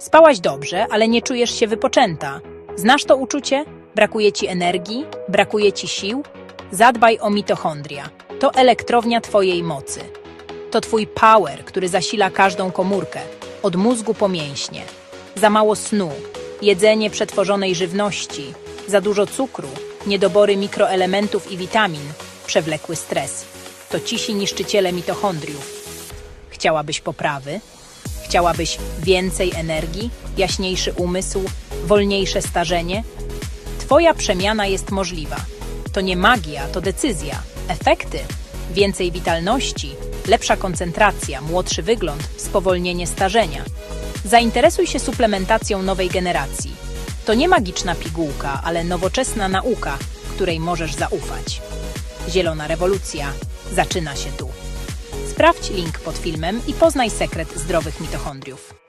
Spałaś dobrze, ale nie czujesz się wypoczęta. Znasz to uczucie? Brakuje ci energii? Brakuje ci sił? Zadbaj o mitochondria. To elektrownia twojej mocy. To twój power, który zasila każdą komórkę, od mózgu po mięśnie. Za mało snu, jedzenie przetworzonej żywności, za dużo cukru, niedobory mikroelementów i witamin, przewlekły stres. To cisi niszczyciele mitochondriów. Chciałabyś poprawy? Chciałabyś więcej energii, jaśniejszy umysł, wolniejsze starzenie? Twoja przemiana jest możliwa. To nie magia, to decyzja. Efekty: więcej witalności, lepsza koncentracja, młodszy wygląd, spowolnienie starzenia. Zainteresuj się suplementacją nowej generacji. To nie magiczna pigułka, ale nowoczesna nauka, której możesz zaufać. Zielona rewolucja zaczyna się tu. Sprawdź link pod filmem i poznaj sekret zdrowych mitochondriów.